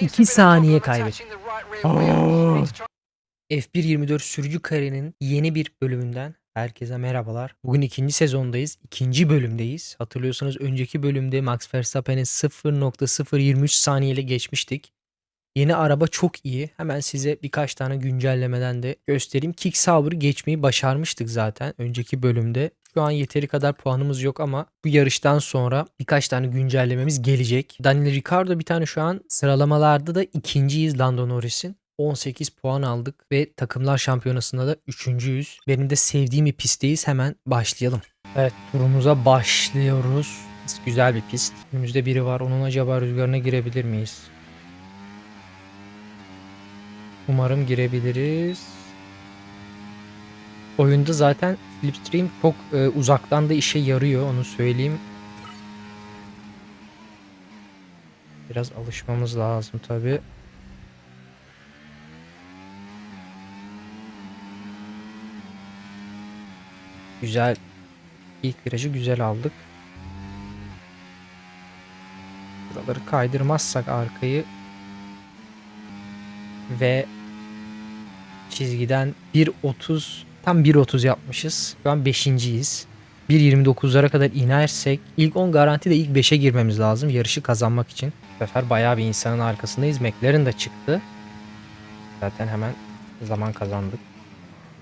2 saniye kaybettik. F1.24 sürücü kariyerinin yeni bir bölümünden herkese merhabalar. Bugün ikinci sezondayız. ikinci bölümdeyiz. Hatırlıyorsanız önceki bölümde Max Verstappen'i 0.023 saniyeyle geçmiştik. Yeni araba çok iyi. Hemen size birkaç tane güncellemeden de göstereyim. Kick Sauber'ı geçmeyi başarmıştık zaten önceki bölümde. Şu an yeteri kadar puanımız yok ama bu yarıştan sonra birkaç tane güncellememiz gelecek. Daniel Ricciardo bir tane şu an sıralamalarda da ikinciyiz Lando Norris'in. 18 puan aldık ve takımlar şampiyonasında da üçüncüyüz. Benim de sevdiğim bir pistteyiz. Hemen başlayalım. Evet turumuza başlıyoruz. Güzel bir pist. Önümüzde biri var. Onun acaba rüzgarına girebilir miyiz? Umarım girebiliriz. Oyunda zaten Slipstream çok e, uzaktan da işe yarıyor onu söyleyeyim. Biraz alışmamız lazım tabi. Güzel. İlk virajı güzel aldık. Buraları kaydırmazsak arkayı ve çizgiden 1.30 tam 1.30 yapmışız. Şu an 5.yiz. 1.29'lara kadar inersek ilk 10 garanti de ilk 5'e girmemiz lazım yarışı kazanmak için. Bu sefer bayağı bir insanın arkasındayız. McLaren de çıktı. Zaten hemen zaman kazandık.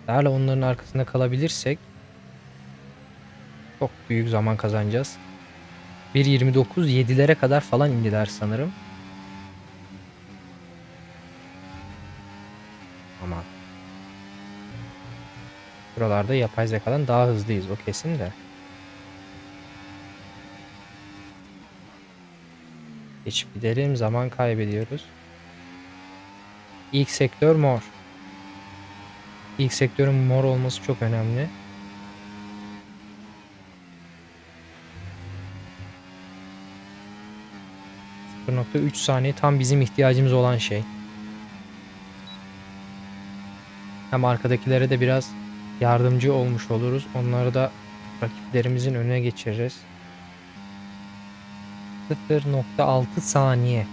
Hala onların arkasında kalabilirsek çok büyük zaman kazanacağız. 1.29 7'lere kadar falan indiler sanırım. Buralarda yapay zekadan daha hızlıyız o kesin de. Geçip gidelim zaman kaybediyoruz. İlk sektör mor. İlk sektörün mor olması çok önemli. %0.3 saniye tam bizim ihtiyacımız olan şey. Hem arkadakilere de biraz yardımcı olmuş oluruz. Onları da rakiplerimizin önüne geçiririz. 0.6 saniye.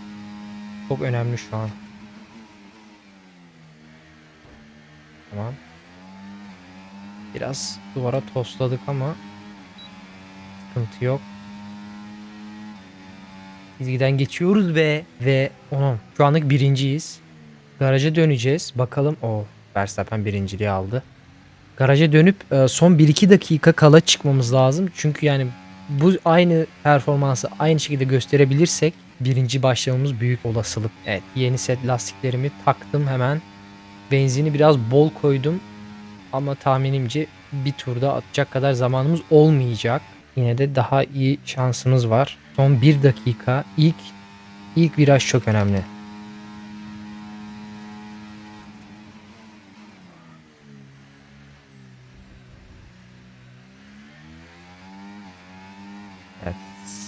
Çok önemli şu an. Tamam. Biraz duvara tosladık ama sıkıntı yok. Çizgiden geçiyoruz ve ve onun şu anlık birinciyiz. Garaja döneceğiz. Bakalım o Verstappen birinciliği aldı. Garaja dönüp e, son 1-2 dakika kala çıkmamız lazım. Çünkü yani bu aynı performansı aynı şekilde gösterebilirsek birinci başlamamız büyük olasılık. Evet yeni set lastiklerimi taktım hemen. Benzini biraz bol koydum. Ama tahminimce bir turda atacak kadar zamanımız olmayacak. Yine de daha iyi şansımız var. Son 1 dakika ilk ilk viraj çok önemli.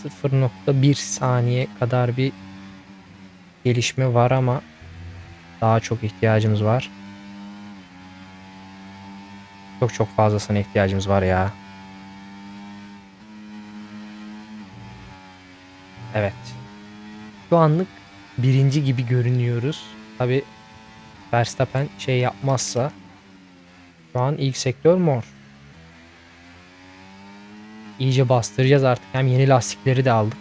0.1 saniye kadar bir gelişme var ama daha çok ihtiyacımız var. Çok çok fazlasına ihtiyacımız var ya. Evet. Şu anlık birinci gibi görünüyoruz. Tabi Verstappen şey yapmazsa şu an ilk sektör mor. İyice bastıracağız artık. Hem yeni lastikleri de aldık.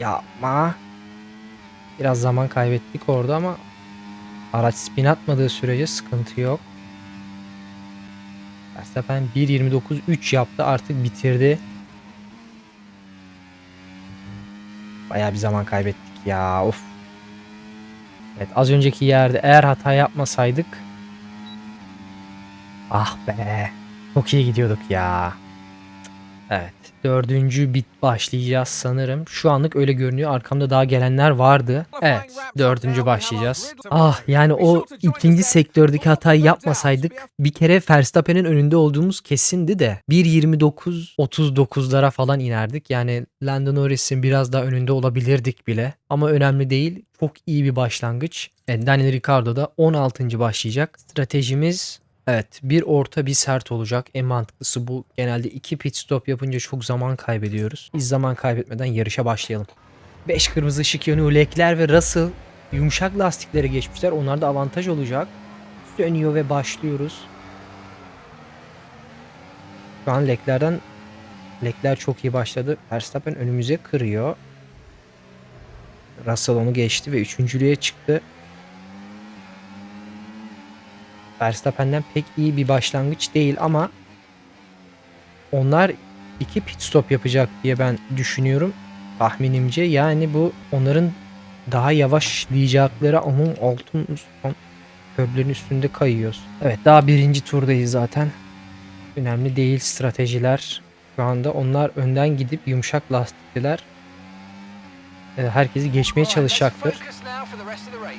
Yapma. Biraz zaman kaybettik orada ama araç spin atmadığı sürece sıkıntı yok. Verstappen 1.29.3 yaptı artık bitirdi. Bayağı bir zaman kaybettik ya of. Evet az önceki yerde eğer hata yapmasaydık. Ah be. Çok iyi gidiyorduk ya. Evet. Dördüncü bit başlayacağız sanırım. Şu anlık öyle görünüyor. Arkamda daha gelenler vardı. Evet. Dördüncü başlayacağız. Ah yani o ikinci sektördeki hatayı yapmasaydık bir kere Verstappen'in önünde olduğumuz kesindi de 1.29-39'lara falan inerdik. Yani Lando Norris'in biraz daha önünde olabilirdik bile. Ama önemli değil. Çok iyi bir başlangıç. Evet, Daniel Ricciardo da 16. başlayacak. Stratejimiz Evet, bir orta bir sert olacak. En mantıklısı bu. Genelde iki pit stop yapınca çok zaman kaybediyoruz. Biz zaman kaybetmeden yarışa başlayalım. 5 kırmızı ışık yanıyor. Leclerc ve Russell yumuşak lastiklere geçmişler. Onlar da avantaj olacak. Sönüyor ve başlıyoruz. Şu an Leclerc'den Leclerc çok iyi başladı. Verstappen önümüze kırıyor. Russell onu geçti ve üçüncülüğe çıktı. Verstappen'den pek iyi bir başlangıç değil ama onlar iki pit stop yapacak diye ben düşünüyorum tahminimce. Yani bu onların daha yavaşlayacakları onun altın son köprülerin üstünde kayıyoruz. Evet daha birinci turdayız zaten. Önemli değil stratejiler. Şu anda onlar önden gidip yumuşak lastikliler herkesi geçmeye çalışacaktır.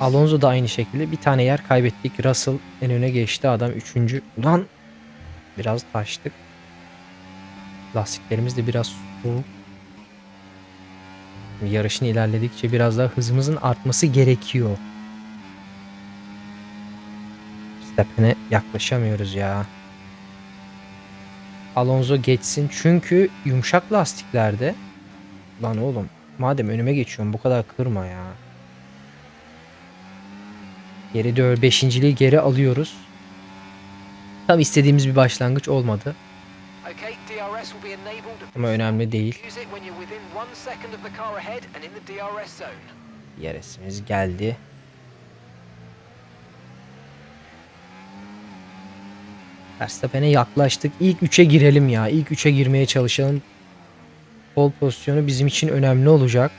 Alonso da aynı şekilde bir tane yer kaybettik. Russell en öne geçti adam üçüncü. Ulan biraz taştık. Lastiklerimiz de biraz soğuk. Yarışın ilerledikçe biraz daha hızımızın artması gerekiyor. Stephen'e yaklaşamıyoruz ya. Alonso geçsin çünkü yumuşak lastiklerde lan oğlum madem önüme geçiyorum bu kadar kırma ya. Geri dör beşinciliği geri alıyoruz. Tam istediğimiz bir başlangıç olmadı ama önemli değil. DRS'imiz geldi. Verstappen'e yaklaştık. İlk 3'e girelim ya. İlk 3'e girmeye çalışalım. Pol pozisyonu bizim için önemli olacak.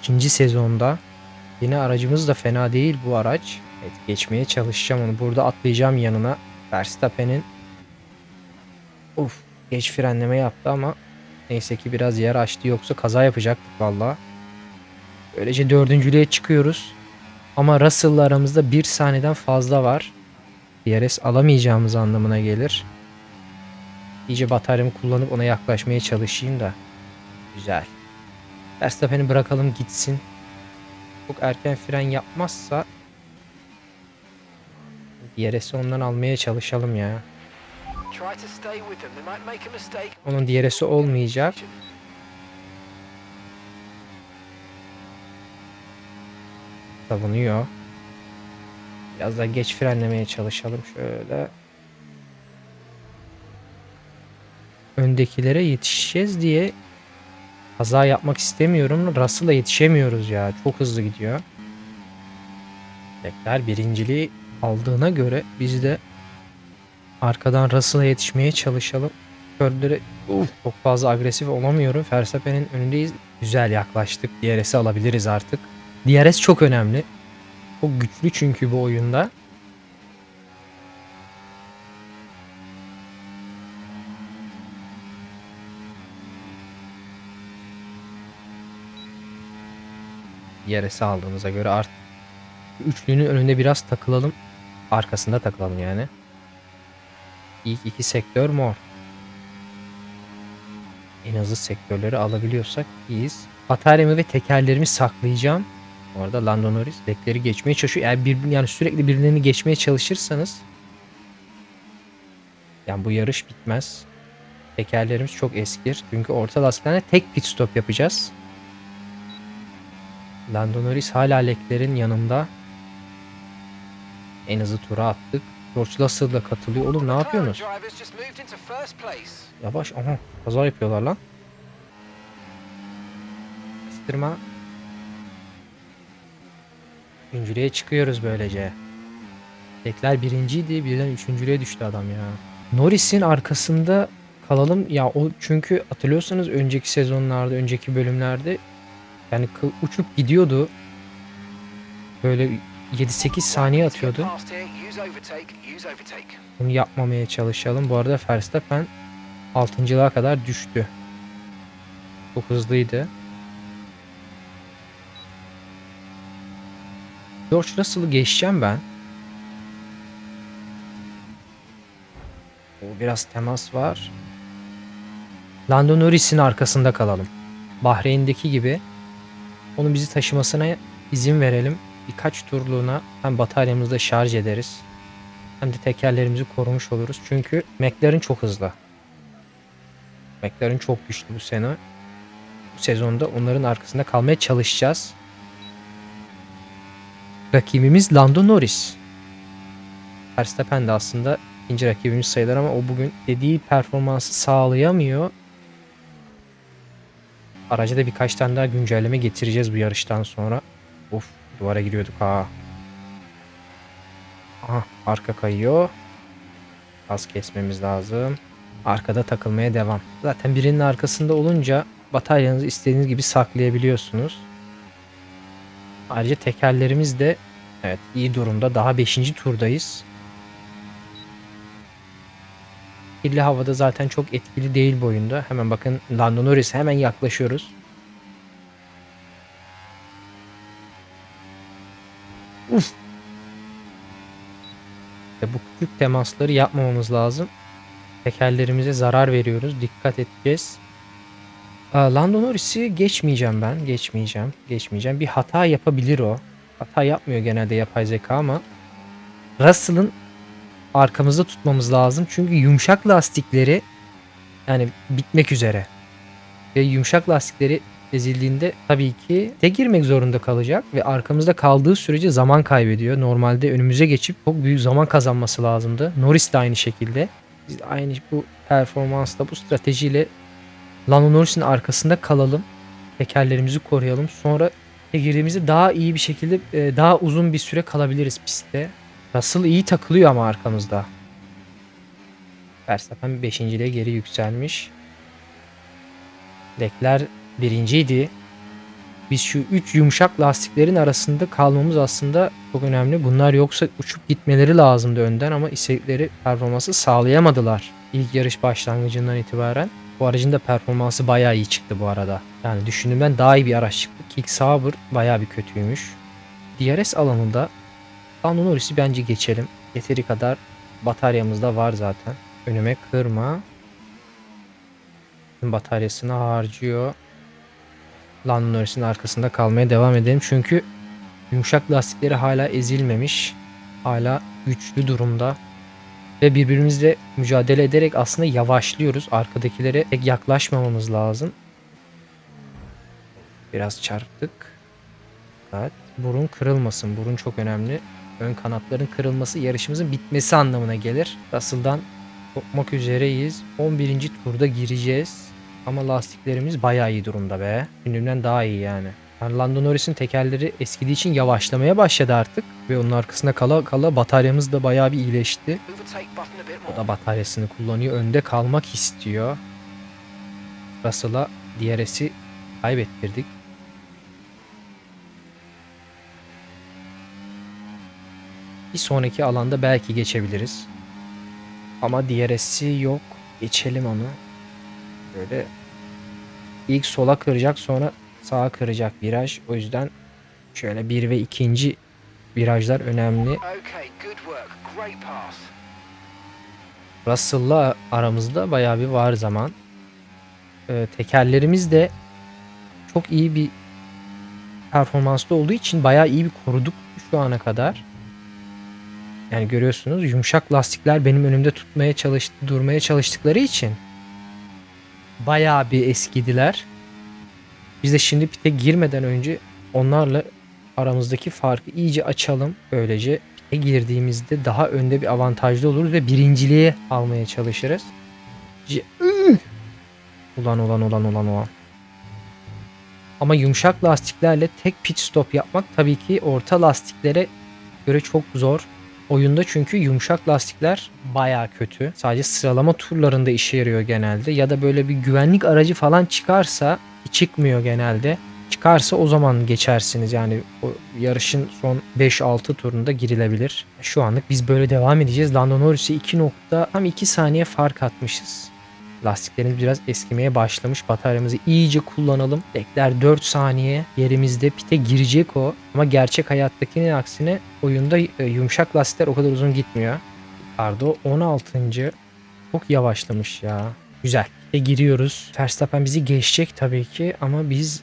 İkinci sezonda. Yine aracımız da fena değil bu araç. Evet geçmeye çalışacağım onu. Burada atlayacağım yanına. Verstappen'in Uf geç frenleme yaptı ama neyse ki biraz yer açtı yoksa kaza yapacaktık valla. Böylece dördüncülüğe çıkıyoruz. Ama Russell'la aramızda bir saniyeden fazla var. DRS alamayacağımız anlamına gelir. İyice bataryamı kullanıp ona yaklaşmaya çalışayım da. Güzel. Verstappen'i bırakalım gitsin. Çok erken fren yapmazsa DRS'i ondan almaya çalışalım ya. Onun DRS'i olmayacak. Savunuyor. Biraz daha geç frenlemeye çalışalım şöyle. Öndekilere yetişeceğiz diye kaza yapmak istemiyorum. Russell'a yetişemiyoruz ya. Çok hızlı gidiyor. Tekrar birinciliği aldığına göre biz de arkadan Russell'a yetişmeye çalışalım. Kördere uf, çok fazla agresif olamıyorum. Verstappen'in önündeyiz. Güzel yaklaştık. DRS'i alabiliriz artık. DRS çok önemli. Çok güçlü çünkü bu oyunda. DRS'i aldığımıza göre artık üçlünün önünde biraz takılalım. Arkasında takılalım yani. İlk iki sektör mor. En hızlı sektörleri alabiliyorsak iyiyiz. Bataryamı ve tekerlerimi saklayacağım. Bu arada Lando Norris dekleri geçmeye çalışıyor. Eğer bir, yani sürekli birilerini geçmeye çalışırsanız yani bu yarış bitmez. Tekerlerimiz çok eskir. Çünkü orta lastiklerle tek pit stop yapacağız. Lando Norris hala leklerin yanında. En hızlı tura attık. George Russell da katılıyor. Oğlum ne yapıyorsunuz? Yavaş. Aha kaza yapıyorlar lan. Kıstırma. Üçüncülüğe çıkıyoruz böylece. Tekler birinciydi. Birden üçüncülüğe düştü adam ya. Norris'in arkasında kalalım. Ya o çünkü hatırlıyorsanız önceki sezonlarda, önceki bölümlerde yani uçup gidiyordu. Böyle 7-8 saniye atıyordu. Bunu yapmamaya çalışalım. Bu arada Verstappen 6.lığa kadar düştü. Çok hızlıydı. George Russell'ı geçeceğim ben. O biraz temas var. Lando Norris'in arkasında kalalım. Bahreyn'deki gibi. Onun bizi taşımasına izin verelim birkaç turluğuna hem bataryamızı da şarj ederiz. hem de tekerlerimizi korumuş oluruz. Çünkü McLaren çok hızlı. McLaren çok güçlü bu sene. Bu sezonda onların arkasında kalmaya çalışacağız. Rakibimiz Lando Norris. Verstappen de aslında ikinci rakibimiz sayılır ama o bugün dediği performansı sağlayamıyor. Araca da birkaç tane daha güncelleme getireceğiz bu yarıştan sonra. Of duvara giriyorduk ha. Aha arka kayıyor. Az kesmemiz lazım. Arkada takılmaya devam. Zaten birinin arkasında olunca bataryanızı istediğiniz gibi saklayabiliyorsunuz. Ayrıca tekerlerimiz de evet iyi durumda. Daha 5. turdayız. Kirli havada zaten çok etkili değil bu oyunda. Hemen bakın Lando Norris hemen yaklaşıyoruz. Uf. İşte bu küçük temasları yapmamamız lazım. Tekerlerimize zarar veriyoruz. Dikkat edeceğiz. Lando Norris'i geçmeyeceğim ben. Geçmeyeceğim. Geçmeyeceğim. Bir hata yapabilir o. Hata yapmıyor genelde yapay zeka ama Russell'ın arkamızda tutmamız lazım. Çünkü yumuşak lastikleri yani bitmek üzere. Ve yumuşak lastikleri ezildiğinde tabii ki te girmek zorunda kalacak ve arkamızda kaldığı sürece zaman kaybediyor. Normalde önümüze geçip çok büyük zaman kazanması lazımdı. Norris de aynı şekilde. Biz aynı bu performansla, bu stratejiyle Lando Norris'in arkasında kalalım. Tekerlerimizi koruyalım. Sonra girdiğimizde daha iyi bir şekilde e, daha uzun bir süre kalabiliriz pistte. Russell iyi takılıyor ama arkamızda. Verstappen beşinciliğe geri yükselmiş. Lekler birinciydi. Biz şu üç yumuşak lastiklerin arasında kalmamız aslında çok önemli. Bunlar yoksa uçup gitmeleri lazımdı önden ama istedikleri performansı sağlayamadılar. İlk yarış başlangıcından itibaren. Bu aracın da performansı bayağı iyi çıktı bu arada. Yani düşündüğümden daha iyi bir araç çıktı. Kick Sauber bayağı bir kötüymüş. DRS alanında Lando Norris'i bence geçelim. Yeteri kadar bataryamız da var zaten. Önüme kırma. Bataryasını harcıyor. Lando Norris'in arkasında kalmaya devam edelim. Çünkü yumuşak lastikleri hala ezilmemiş. Hala güçlü durumda. Ve birbirimizle mücadele ederek aslında yavaşlıyoruz. Arkadakilere pek yaklaşmamamız lazım. Biraz çarptık. Evet. Burun kırılmasın. Burun çok önemli. Ön kanatların kırılması yarışımızın bitmesi anlamına gelir. Russell'dan kopmak üzereyiz. 11. turda gireceğiz. Ama lastiklerimiz bayağı iyi durumda be. Gündüğümden daha iyi yani. Yani Lando Norris'in tekerleri eskidiği için yavaşlamaya başladı artık. Ve onun arkasında kala kala bataryamız da bayağı bir iyileşti. O da bataryasını kullanıyor. Önde kalmak istiyor. Russell'a DRS'i kaybettirdik. Bir sonraki alanda belki geçebiliriz. Ama DRS'i yok. Geçelim onu. Böyle ilk sola kıracak sonra sağa kıracak viraj. O yüzden şöyle bir ve ikinci virajlar önemli. Russell'la aramızda bayağı bir var zaman. Ee, tekerlerimiz de çok iyi bir performanslı olduğu için bayağı iyi bir koruduk şu ana kadar. Yani görüyorsunuz yumuşak lastikler benim önümde tutmaya çalıştı, durmaya çalıştıkları için bayağı bir eskidiler. Biz de şimdi pite girmeden önce onlarla aramızdaki farkı iyice açalım. Böylece pite girdiğimizde daha önde bir avantajlı oluruz ve birinciliğe almaya çalışırız. Ulan ulan ulan ulan ulan. Ama yumuşak lastiklerle tek pit stop yapmak tabii ki orta lastiklere göre çok zor. Oyunda çünkü yumuşak lastikler baya kötü. Sadece sıralama turlarında işe yarıyor genelde. Ya da böyle bir güvenlik aracı falan çıkarsa çıkmıyor genelde. Çıkarsa o zaman geçersiniz. Yani o yarışın son 5-6 turunda girilebilir. Şu anlık biz böyle devam edeceğiz. Lando Norris'e 2 nokta tam 2 saniye fark atmışız. Lastiklerimiz biraz eskimeye başlamış. Bataryamızı iyice kullanalım. Bekler 4 saniye yerimizde pite girecek o. Ama gerçek hayattakinin aksine oyunda e, yumuşak lastikler o kadar uzun gitmiyor. Ricardo 16. Çok yavaşlamış ya. Güzel. Pite giriyoruz. Verstappen bizi geçecek tabii ki ama biz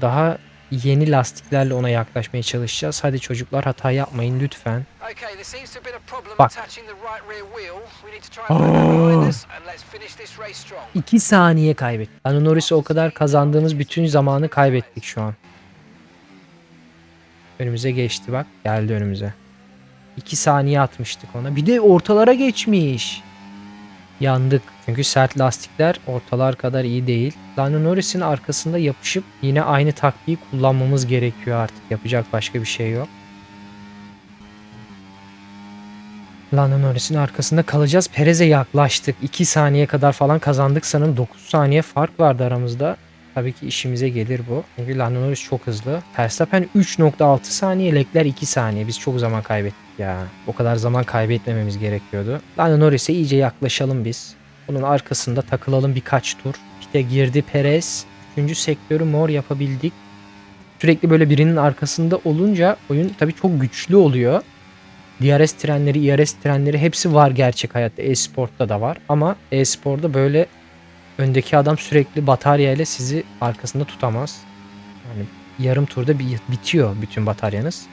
daha yeni lastiklerle ona yaklaşmaya çalışacağız. Hadi çocuklar hata yapmayın lütfen. Okay, there seems to have been a problem Bak. attaching the right rear wheel. We need to try and behind us and let's finish this race strong. 2 saniye kaybettik. Lando Norris'e o kadar kazandığımız bütün zamanı kaybettik şu an. Önümüze geçti bak. Geldi önümüze. 2 saniye atmıştık ona. Bir de ortalara geçmiş. Yandık. Çünkü sert lastikler ortalar kadar iyi değil. Lando Norris'in arkasında yapışıp yine aynı taktiği kullanmamız gerekiyor artık. Yapacak başka bir şey yok. Lando Norris'in arkasında kalacağız. Perez'e yaklaştık. 2 saniye kadar falan kazandık sanırım. 9 saniye fark vardı aramızda. Tabii ki işimize gelir bu. Çünkü Lando Norris çok hızlı. Verstappen 3.6 saniye, Leclerc 2 saniye. Biz çok zaman kaybettik ya. O kadar zaman kaybetmememiz gerekiyordu. Lando Norris'e iyice yaklaşalım biz. Bunun arkasında takılalım birkaç tur. Pite girdi Perez. Üçüncü sektörü mor yapabildik. Sürekli böyle birinin arkasında olunca oyun tabii çok güçlü oluyor. DRS trenleri, IRS trenleri hepsi var gerçek hayatta. E-sportta da var. Ama e-sporda böyle öndeki adam sürekli batarya ile sizi arkasında tutamaz. Yani yarım turda bir bitiyor bütün bataryanız.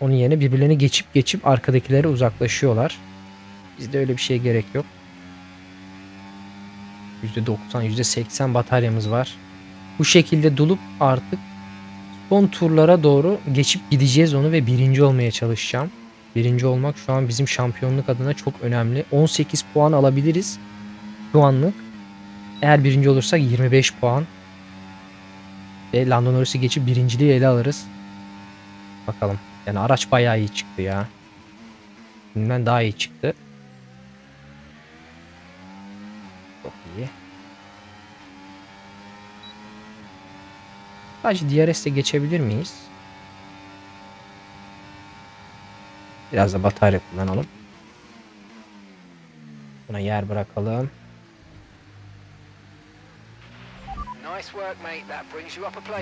Onun yerine birbirlerini geçip geçip arkadakilere uzaklaşıyorlar. Bizde öyle bir şeye gerek yok. %90, %80 bataryamız var. Bu şekilde dolup artık son turlara doğru geçip gideceğiz onu ve birinci olmaya çalışacağım. Birinci olmak şu an bizim şampiyonluk adına çok önemli. 18 puan alabiliriz şu anlık. Eğer birinci olursak 25 puan. Ve Lando Norris'i geçip birinciliği ele alırız. Bakalım. Yani araç bayağı iyi çıktı ya. Bundan daha iyi çıktı. Çok iyi. Sadece DRS'le geçebilir miyiz? Biraz da batarya kullanalım. Buna yer bırakalım.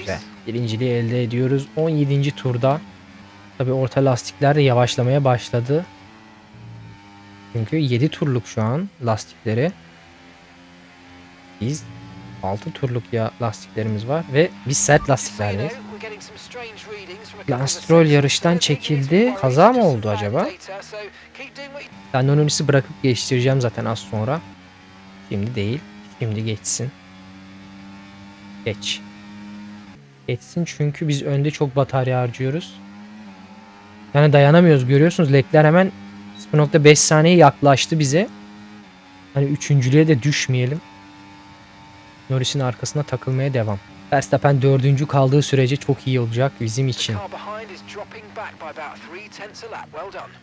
Güzel. Birinciliği elde ediyoruz. 17. turda. Tabi orta lastikler de yavaşlamaya başladı. Çünkü 7 turluk şu an lastikleri. Biz 6 turluk ya lastiklerimiz var ve biz sert lastiklerdeyiz. Lance Stroll yarıştan çekildi. Kaza mı oldu acaba? Ben Norris'i bırakıp geçtireceğim zaten az sonra. Şimdi değil. Şimdi geçsin. Geç. Geçsin çünkü biz önde çok batarya harcıyoruz. Yani dayanamıyoruz görüyorsunuz. Lekler hemen 0.5 saniye yaklaştı bize. Hani üçüncülüğe de düşmeyelim. Norris'in arkasına takılmaya devam. Verstappen dördüncü kaldığı sürece çok iyi olacak bizim için.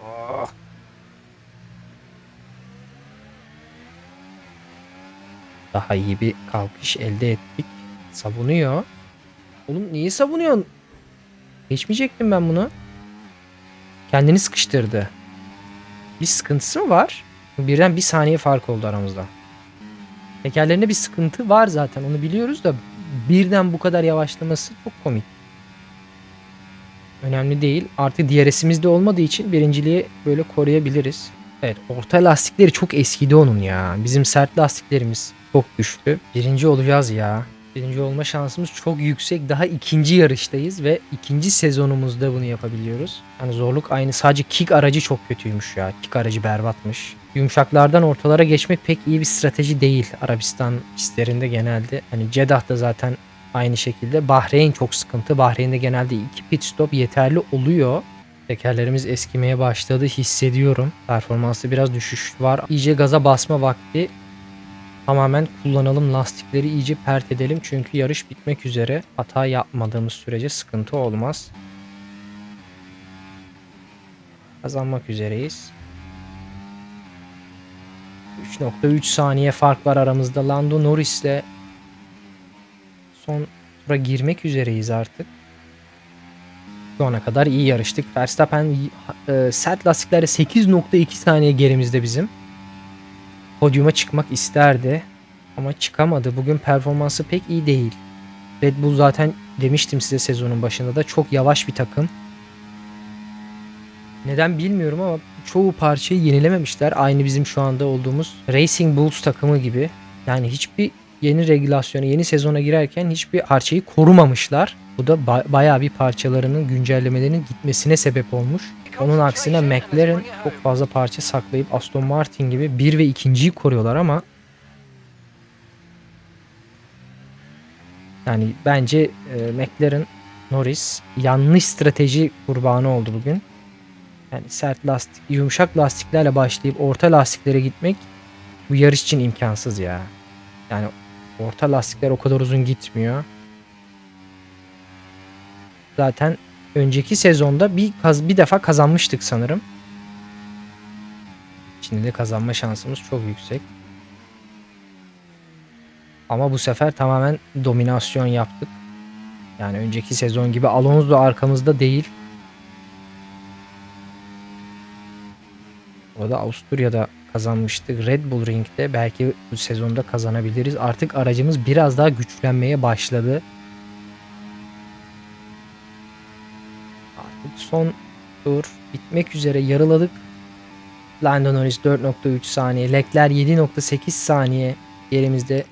Oh. Daha iyi bir kalkış elde ettik. Savunuyor. Oğlum niye savunuyorsun? Geçmeyecektim ben bunu. Kendini sıkıştırdı. Bir sıkıntısı mı var? Birden bir saniye fark oldu aramızda. Tekerlerinde bir sıkıntı var zaten onu biliyoruz da birden bu kadar yavaşlaması çok komik. Önemli değil. Artık DRS'imiz de olmadığı için birinciliği böyle koruyabiliriz. Evet orta lastikleri çok eskidi onun ya. Bizim sert lastiklerimiz çok düştü. Birinci olacağız ya. Birinci olma şansımız çok yüksek. Daha ikinci yarıştayız ve ikinci sezonumuzda bunu yapabiliyoruz. Yani zorluk aynı. Sadece kick aracı çok kötüymüş ya. Kick aracı berbatmış. Yumuşaklardan ortalara geçmek pek iyi bir strateji değil. Arabistan pistlerinde genelde. Hani Ceddah'ta zaten Aynı şekilde Bahreyn çok sıkıntı. Bahreyn'de genelde iki pit stop yeterli oluyor. Tekerlerimiz eskimeye başladı hissediyorum. Performansı biraz düşüş var. İyice gaza basma vakti. Tamamen kullanalım lastikleri iyice pert edelim. Çünkü yarış bitmek üzere. Hata yapmadığımız sürece sıkıntı olmaz. Kazanmak üzereyiz. 3.3 saniye fark var aramızda. Lando Norris'le son tura girmek üzereyiz artık. Şu ana kadar iyi yarıştık. Verstappen e, sert lastiklerle 8.2 saniye gerimizde bizim. Podyuma çıkmak isterdi ama çıkamadı. Bugün performansı pek iyi değil. Red Bull zaten demiştim size sezonun başında da çok yavaş bir takım. Neden bilmiyorum ama çoğu parçayı yenilememişler. Aynı bizim şu anda olduğumuz Racing Bulls takımı gibi. Yani hiçbir yeni regülasyona, yeni sezona girerken hiçbir parçayı korumamışlar. Bu da ba- bayağı bir parçalarının güncellemelerinin gitmesine sebep olmuş. Onun aksine McLaren çok fazla parça saklayıp Aston Martin gibi 1 ve 2.yi koruyorlar ama yani bence e, McLaren Norris yanlış strateji kurbanı oldu bugün. Yani sert lastik, yumuşak lastiklerle başlayıp orta lastiklere gitmek bu yarış için imkansız ya. Yani orta lastikler o kadar uzun gitmiyor. Zaten önceki sezonda bir kaz bir defa kazanmıştık sanırım. Şimdi de kazanma şansımız çok yüksek. Ama bu sefer tamamen dominasyon yaptık. Yani önceki sezon gibi Alonso arkamızda değil. Orada Avusturya'da kazanmıştık. Red Bull Ring'de belki bu sezonda kazanabiliriz. Artık aracımız biraz daha güçlenmeye başladı. Artık son tur bitmek üzere yarıladık. Lando Norris 4.3 saniye, Leclerc 7.8 saniye yerimizde.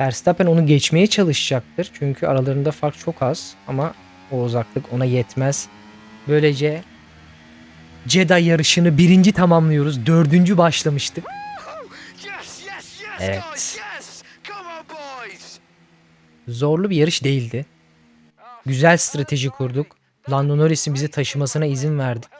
Verstappen onu geçmeye çalışacaktır. Çünkü aralarında fark çok az ama o uzaklık ona yetmez. Böylece Jedi yarışını birinci tamamlıyoruz. Dördüncü başlamıştık. Evet. Zorlu bir yarış değildi. Güzel strateji kurduk. Lando Norris'in bizi taşımasına izin verdik.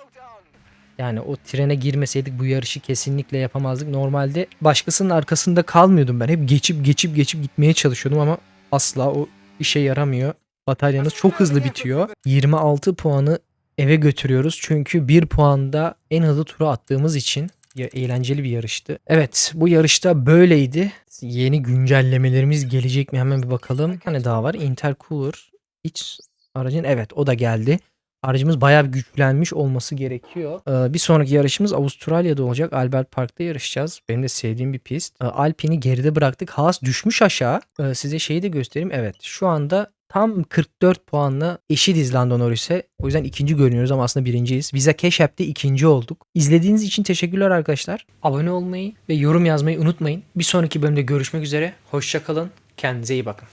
Yani o trene girmeseydik bu yarışı kesinlikle yapamazdık. Normalde başkasının arkasında kalmıyordum ben. Hep geçip geçip geçip gitmeye çalışıyordum ama asla o işe yaramıyor. Bataryanız çok hızlı bitiyor. 26 puanı eve götürüyoruz. Çünkü 1 puanda en hızlı turu attığımız için ya, eğlenceli bir yarıştı. Evet bu yarışta böyleydi. Yeni güncellemelerimiz gelecek mi hemen bir bakalım. Bir tane daha var. Intercooler. Hiç aracın evet o da geldi. Aracımız bayağı güçlenmiş olması gerekiyor. Ee, bir sonraki yarışımız Avustralya'da olacak. Albert Park'ta yarışacağız. Benim de sevdiğim bir pist. Ee, Alpine'i geride bıraktık. Haas düşmüş aşağı. Ee, size şeyi de göstereyim. Evet şu anda tam 44 puanla eşitiz Lando Norris'e. O yüzden ikinci görünüyoruz ama aslında birinciyiz. Visa Cash App'te ikinci olduk. İzlediğiniz için teşekkürler arkadaşlar. Abone olmayı ve yorum yazmayı unutmayın. Bir sonraki bölümde görüşmek üzere. Hoşçakalın. Kendinize iyi bakın.